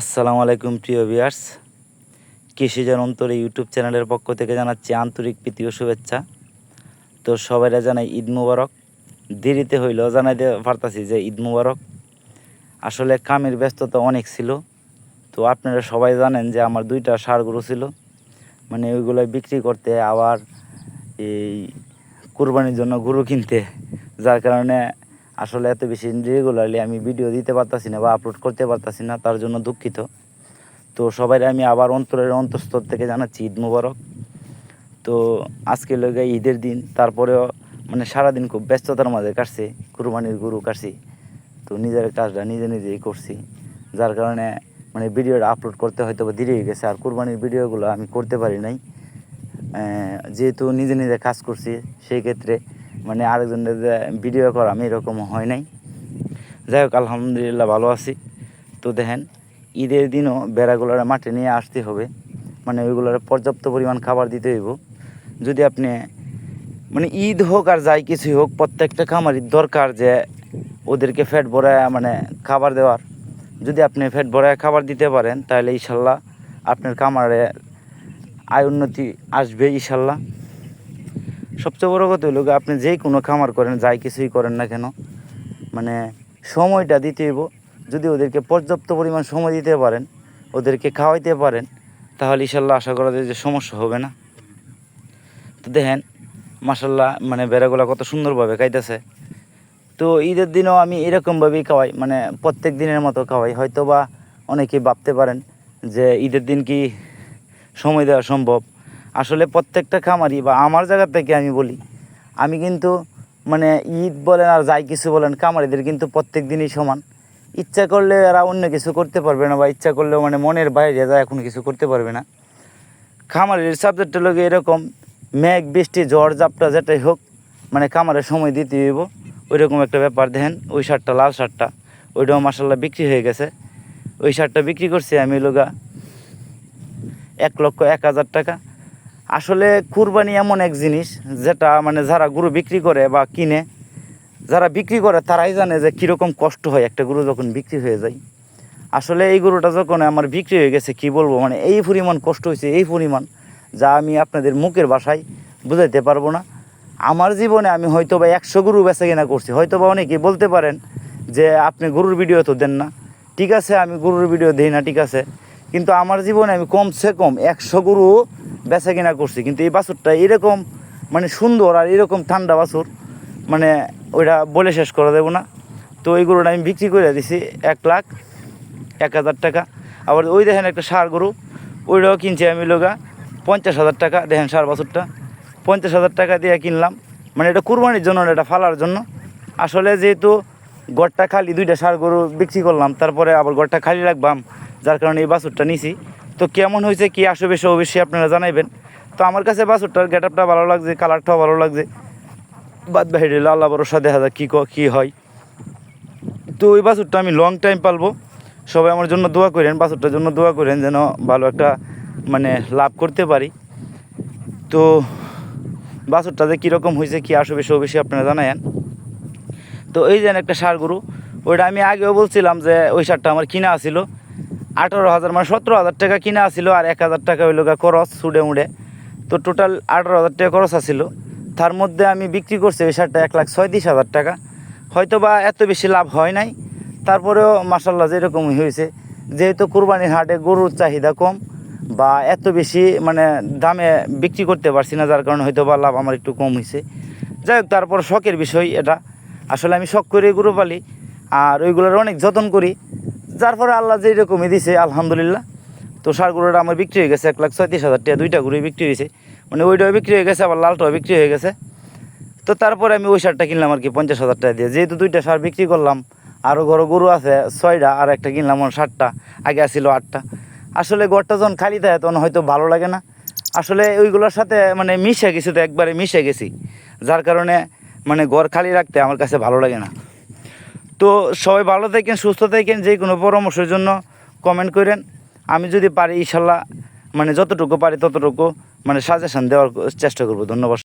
আসসালামু আলাইকুম, প্রিয় ভিউয়ার্স কৃষিজন অন্তরে ইউটিউব চ্যানেলের পক্ষ থেকে জানাচ্ছি আন্তরিক প্রীতি ও শুভেচ্ছা। তো সবাইরা জানাই ঈদ মুবারক। দেরিতে হইলেও জানাইতে পারতাছি যে ঈদ মুবারক। আসলে কামের ব্যস্ততা অনেক ছিল। তো আপনারা সবাই জানেন যে আমার দুইটা সার গরু ছিল। মানে ওইগুলো বিক্রি করতে আবার এই কুরবানির জন্য গরু কিনতে। যার কারণে আসলে এত বেশি রেগুলারলি আমি ভিডিও দিতে পারতাছি না বা আপলোড করতে পারতাছি না, তার জন্য দুঃখিত। তো সবাই আমি আবার অন্তরের অন্তঃস্থল থেকে জানাচ্ছি, ঈদ মুবারক। তো আজকে লগে ঈদের দিন, তারপরেও মানে সারাদিন খুব ব্যস্ততার মাঝে কাটছে, কুরবানির গরু কাটছি। তো নিজের কাজটা নিজে নিজেই করছি, যার কারণে মানে ভিডিওটা আপলোড করতে হয়তো বা দেরি হয়ে গেছে, আর কুরবানির ভিডিওগুলো আমি করতে পারি নাই। যেহেতু নিজে নিজে কাজ করছি, সেই ক্ষেত্রে মানে আরেকজনের ভিডিও করা, আমি এরকম হয় নাই। যাই হোক, আলহামদুলিল্লাহ ভালো আছি। তো দেখেন, ঈদের দিনও বেড়াগুলোর মাঠে নিয়ে আসতে হবে। মানে ওইগুলোর পর্যাপ্ত পরিমাণ খাবার দিতে হইব। যদি আপনি মানে ঈদ হোক আর যাই কিছুই হোক, প্রত্যেকটা খামারই দরকার যে ওদেরকে ফ্যাট ভরায় মানে খাবার দেওয়ার। যদি আপনি ফ্যাট ভরায় খাবার দিতে পারেন, তাহলে ইনশাল্লাহ আপনার খামারে আয় উন্নতি আসবে, ইনশাল্লাহ। সবচেয়ে বড় কথা হলো আপনি যেই কোনো খামার করেন, যাই কিছুই করেন না কেন মানে সময়টা দিতে হইব। যদি ওদেরকে পর্যাপ্ত পরিমাণ সময় দিতে পারেন, ওদেরকে খাওয়াইতে পারেন, তাহলে ইনশাল্লাহ আশা করা যায় যে সমস্যা হবে না। তো দেখেন মাসাল্লাহ মানে বেড়াগুলা কত সুন্দরভাবে খাইতেছে। তো ঈদের দিনও আমি এরকমভাবেই খাওয়াই মানে প্রত্যেক দিনের মতো খাওয়াই। হয়তো বা অনেকেই ভাবতে পারেন যে ঈদের দিন কি সময় দেওয়া সম্ভব। আসলে প্রত্যেকটা খামারি বা আমার জায়গা থেকে আমি বলি, আমি কিন্তু মানে ঈদ বলেন আর যাই কিছু বলেন, খামারিদের কিন্তু প্রত্যেক দিনই সমান। ইচ্ছা করলে এরা অন্য কিছু করতে পারবে না বা ইচ্ছা করলেও মানে মনের বাইরে যা এখন কিছু করতে পারবে না। খামারের সাবজেক্টের লোক এরকম মেঘ, বৃষ্টি, ঝড়, ঝাপটা যেটাই হোক মানে খামারে সময় দিতে হইব। ওইরকম একটা ব্যাপার, দেখেন ওই শার্টটা লাল শার্টটা, ওইটাও মাসাল্লাহ বিক্রি হয়ে গেছে। ওই শার্টটা বিক্রি করছি আমি লোগা এক লক্ষ এক হাজার টাকা। আসলে কুরবানি এমন এক জিনিস যেটা মানে যারা গরু বিক্রি করে বা কিনে, যারা বিক্রি করে তারাই জানে যে কীরকম কষ্ট হয় একটা গরু যখন বিক্রি হয়ে যায়। আসলে এই গরুটা যখন আমার বিক্রি হয়ে গেছে, কি বলব? মানে এই পরিমাণ কষ্ট হয়েছে, এই পরিমাণ যা আমি আপনাদের মুখের বাসায় বুঝাইতে পারব না। আমার জীবনে আমি হয়তো বা একশো গরু বেচা কিনা করছি। হয়তো বা অনেকেই বলতে পারেন যে, আপনি গরুর ভিডিও তো দেন না। ঠিক আছে, আমি গরুর ভিডিও দিই না, ঠিক আছে। কিন্তু আমার জীবনে আমি কমসে কম একশো গরু বেচা কিনা করছি, কিন্তু এই বাছুরটা এরকম মানে সুন্দর আর এরকম ঠান্ডা বাছুর মানে ওইটা বলে শেষ করা দেবো না। তো ওই গরুটা আমি বিক্রি করে দিছি এক লাখ, এক হাজার টাকা। আবার ওই দেখেন একটা সার গরু, ওইটাও কিনছি আমি লোগা, পঞ্চাশ হাজার টাকা দেখেন সার বাছুরটা। পঞ্চাশ হাজার টাকা দিয়ে কিনলাম মানে এটা কুরবানির জন্য এটা ফালার জন্য। আসলে যেহেতু গড়টা খালি দুইটা সার গরু বিক্রি করলাম, তারপরে আবার গড়টা খালি রাখবাম, যার কারণে এই বাছুরটা নিছি। তো কেমন হয়েছে, কি আসবে, সে অবশ্যই আপনারা জানাইবেন। তো আমার কাছে বাছুরটার গেট আপটা ভালো লাগছে, কালারটাও ভালো লাগছে। বাদ বাহিরে আল্লাহ ভরসা, দেখা যাক কী ক- হয়। তো ওই বাছুরটা আমি লং টাইম পালবো। সবাই আমার জন্য দোয়া করেন, বাছুরটার জন্য দোয়া করেন, যেন ভালো একটা মানে লাভ করতে পারি। তো বাছুরটা যে কীরকম হয়েছে, কী আসবে, সে বেশি আপনারা জানায়েন তো এই যেন একটা সার গরু ওইটা আমি আগেও বলছিলাম যে ওই সারটা আমার কিনা আছিল। আঠারো হাজার মানে সতেরো হাজার টাকা কিনা আছিল আর এক হাজার টাকা হইল গা খরচ সুডে মুড়ে তো টোটাল আঠারো হাজার টাকা খরচ আছিল। তার মধ্যে আমি বিক্রি করছি ওই শার্টটা এক লাখ ছয়ত্রিশ হাজার টাকা। হয়তো বা এত বেশি লাভ হয় নাই। তারপরেও মাসাল্লাহ যেরকমই হয়েছে, যেহেতু কুরবানির হাটে গরুর চাহিদা কম বা এত বেশি মানে দামে বিক্রি করতে পারছি না, যার কারণে হয়তো বা লাভ আমার একটু কম হয়েছে। যাই হোক, তারপর শখের বিষয় এটা। আসলে আমি শখ করে গরু পালি, আর ওইগুলোর অনেক যত্ন করি। যার ফলে আল্লাহ যেই রকমই দিছে, আলহামদুলিল্লাহ। তো সার গরুটা আমার বিক্রি হয়ে গেছে, এক লাখ ছয়ত্রিশ হাজার টাকা, দুইটা গরুই বিক্রি হয়েছে। মানে ওইটাও বিক্রি হয়ে গেছে, আবার লালটাও বিক্রি হয়ে গেছে। তো তারপরে আমি ওই সারটা কিনলাম আর কি, পঞ্চাশ হাজার টাকা দিয়ে। যেহেতু দুইটা সার বিক্রি করলাম আরও ঘরে গরু আছে, ছয়টা, আর একটা কিনলাম আমার সাতটা, আগে আসছিল আটটা। আসলে গড়টা যখন খালি থাকে, তখন হয়তো ভালো লাগে না। আসলে ওইগুলোর সাথে মানে মিশে গেছি তো, একবারে মিশে গেছি। যার কারণে মানে ঘর খালি রাখতে আমার কাছে ভালো লাগে না। তো সবাই ভালো থাকেন, সুস্থ থাকেন, যে কোনো পরামর্শের জন্য কমেন্ট করেন। আমি যদি পারি ইশাল্লাহ মানে যতটুকু পারি ততটুকু মানে সাজেশন দেওয়ার চেষ্টা করব। ধন্যবাদ।